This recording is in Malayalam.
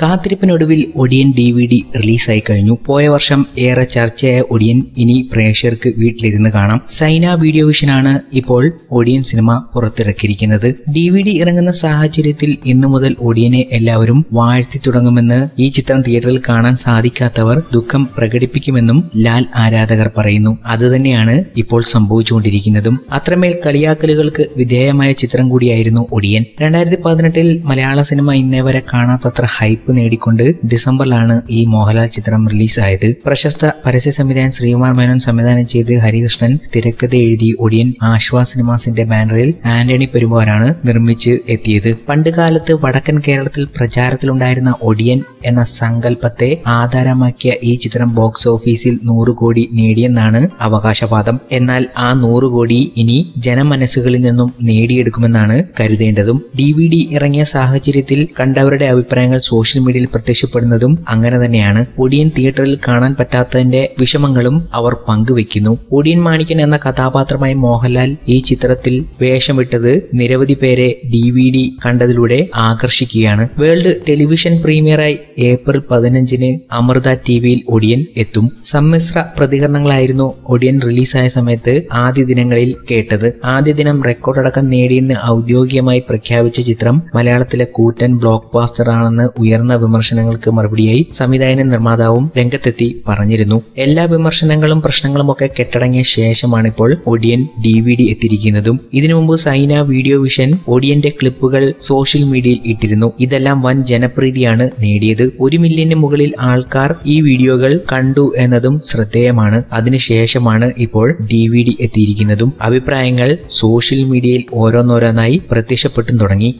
കാത്തിരിപ്പിനൊടുവിൽ ഒടിയൻ ഡി വി ഡി റിലീസായി കഴിഞ്ഞു. പോയ വർഷം ഏറെ ചർച്ചയായ ഒടിയൻ ഇനി പ്രേക്ഷകർക്ക് വീട്ടിലിരുന്ന് കാണാം. സൈന വീഡിയോ വിഷനാണ് ഇപ്പോൾ ഒടിയൻ സിനിമ പുറത്തിറക്കിയിരിക്കുന്നത്. ഡി വി ഡി ഇറങ്ങുന്ന സാഹചര്യത്തിൽ ഇന്നു മുതൽ ഒടിയനെ എല്ലാവരും വാഴ്ത്തി തുടങ്ങുമെന്ന് ഈ ചിത്രം തിയേറ്ററിൽ കാണാൻ സാധിക്കാത്തവർ ദുഃഖം പ്രകടിപ്പിക്കുമെന്നും ലാൽ ആരാധകർ പറയുന്നു. അതുതന്നെയാണ് ഇപ്പോൾ സംഭവിച്ചുകൊണ്ടിരിക്കുന്നതും. അത്രമേൽ കളിയാക്കലുകൾക്ക് വിധേയമായ ചിത്രം കൂടിയായിരുന്നു ഒടിയൻ. രണ്ടായിരത്തി പതിനെട്ടിൽ മലയാള സിനിമ ഇന്നേ വരെ കാണാത്തത്ര ഹൈപ്പ് നേടിക്കൊണ്ട് ഡിസംബറിലാണ് ഈ മോഹൻലാൽ ചിത്രം റിലീസായത്. പ്രശസ്ത പരസ്യ സംവിധായകൻ ശ്രീകുമാർ മേനോൻ സംവിധാനം ചെയ്ത് ഹരികൃഷ്ണൻ തിരക്കഥ എഴുതി ഒടിയൻ ആശ്വാ സിനിമാസിന്റെ ബാനറിൽ ആന്റണി പെരുമ്പോരാണ് നിർമ്മിച്ച് എത്തിയത്. പണ്ടുകാലത്ത് വടക്കൻ കേരളത്തിൽ പ്രചാരത്തിലുണ്ടായിരുന്ന ഒടിയൻ എന്ന സങ്കല്പത്തെ ആധാരമാക്കിയ ഈ ചിത്രം ബോക്സ് ഓഫീസിൽ നൂറ് കോടി നേടിയെന്നാണ് അവകാശവാദം. എന്നാൽ ആ നൂറ് കോടി ഇനി ജനമനസ്സുകളിൽ നിന്നും നേടിയെടുക്കുമെന്നാണ് കരുതേണ്ടതും. ഡി ഇറങ്ങിയ സാഹചര്യത്തിൽ കണ്ടവരുടെ അഭിപ്രായങ്ങൾ സോഷ്യൽ മീഡിയയിൽ പ്രത്യക്ഷപ്പെടുന്നതും അങ്ങനെ തന്നെയാണ്. ഒടിയൻ തിയേറ്ററിൽ കാണാൻ പറ്റാത്തതിന്റെ വിഷമങ്ങളും അവർ പങ്കുവെക്കുന്നു ഒടിയൻ മാണിക്കൻ എന്ന കഥാപാത്രമായി മോഹൻലാൽ ഈ ചിത്രത്തിൽ വേഷമിട്ടത് നിരവധി പേരെ ഡി വി ഡി കണ്ടതിലൂടെ ആകർഷിക്കുകയാണ്. വേൾഡ് ടെലിവിഷൻ പ്രീമിയറായി ഏപ്രിൽ പതിനഞ്ചിന് അമൃത ടി വിയിൽ ഒടിയൻ എത്തും. സമ്മിശ്ര പ്രതികരണങ്ങളായിരുന്നു ഒടിയൻ റിലീസായ സമയത്ത് ആദ്യ ദിനങ്ങളിൽ കേട്ടത്. ആദ്യ ദിനം റെക്കോർഡടക്കം നേടിയെന്ന് ഔദ്യോഗികമായി പ്രഖ്യാപിച്ച ചിത്രം മലയാളത്തിലെ കൂറ്റൻ ബ്ലോക്ക് ബാസ്റ്റർ ആണെന്ന് ഉയർന്ന വിമർശനങ്ങൾക്ക് മറുപടിയായി സംവിധായകനും നിർമ്മാതാവും രംഗത്തെത്തി പറഞ്ഞിരുന്നു. എല്ലാ വിമർശനങ്ങളും പ്രശ്നങ്ങളും ഒക്കെ കെട്ടടങ്ങിയ ശേഷമാണ് ഇപ്പോൾ ഒടിയൻ ഡി വി ഡി എത്തിയിരിക്കുന്നതും. ഇതിനു മുമ്പ് സൈന വീഡിയോ വിഷൻ ഒടിയന്റെ ക്ലിപ്പുകൾ സോഷ്യൽ മീഡിയയിൽ ഇട്ടിരുന്നു. ഇതെല്ലാം വൻ ജനപ്രീതിയാണ് നേടിയത്. ഒരു മില്യന് മുകളിൽ ആൾക്കാർ ഈ വീഡിയോകൾ കണ്ടു എന്നതും ശ്രദ്ധേയമാണ്. അതിനുശേഷമാണ് ഇപ്പോൾ ഡി വി ഡി എത്തിയിരിക്കുന്നതും. അഭിപ്രായങ്ങൾ സോഷ്യൽ മീഡിയയിൽ ഓരോന്നോരോന്നായി പ്രത്യക്ഷപ്പെട്ടും തുടങ്ങി.